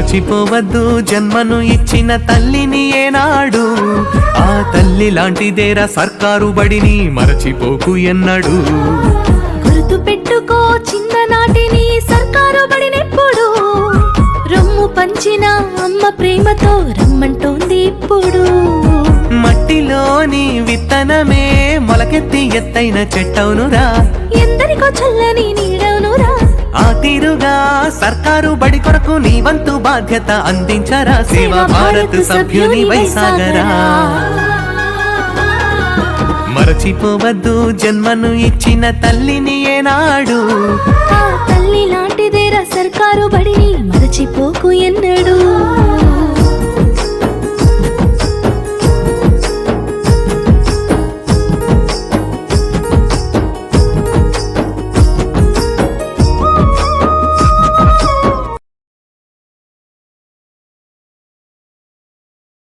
మరచిపోవద్దు. జన్మను ఇచ్చిన తల్లిని ఏనాడు. ఆ తల్లి లాంటిదేరా సర్కారు బడిని మరచిపోకు ఎన్నడు. గుర్తు పెట్టుకో చిన్ననాటిని సర్కారు బడినెప్పుడు. రొమ్ము పంచిన అమ్మ ప్రేమతో రమ్మంటోంది ఇప్పుడు. మట్టిలోని విత్తనమే మొలకెత్తి ఎత్తైన చెట్టవునురా. ఎందరికో ఆ తీరుగా సర్కారు బడి కొరకు నీ వంతు బాధ్యత అందించరా? సేవ భారత్ సభ్యుని వైసాగరా? మరచిపోవద్దు జన్మను ఇచ్చిన తల్లిని ఏనాడు. తల్లి లాంటిదేరా సర్కారు బడిని? మరచిపోకు ఎన్నడు.